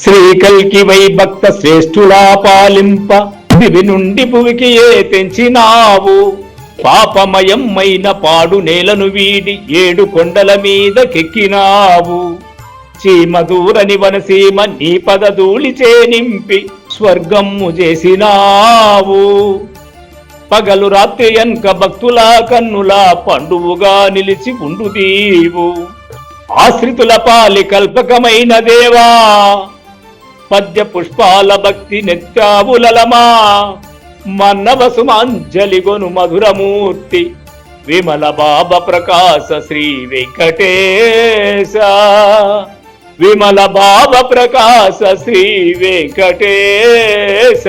శ్రీకల్కి why భక్త శ్రేష్ఠులా పాలింప. దివి నుండి భువికి ఏ తెంచినావు? పాపమయమైన పాడు నేలను వీడి ఏడు కొండల మీద కెక్కినావు. చీమ దూరని వనసీమ నీ పదధూళిచే నింపి స్వర్గమ్ము చేసినావు. పగలు రాత్రి ఎన్క భక్తుల కన్నులా పండువుగా నిలిచి ఉండుదీవు ఆశ్రితుల పాలి కల్పకమైన దేవా. పద్య పుష్పాల భక్తి నెత్యావులమా మన్నవసుమాంజలి గొను మధురమూర్తి. విమల బాబ ప్రకాశ శ్రీ వెంకటేశ. విమల బాబ ప్రకాశ శ్రీ వెంకటేశ.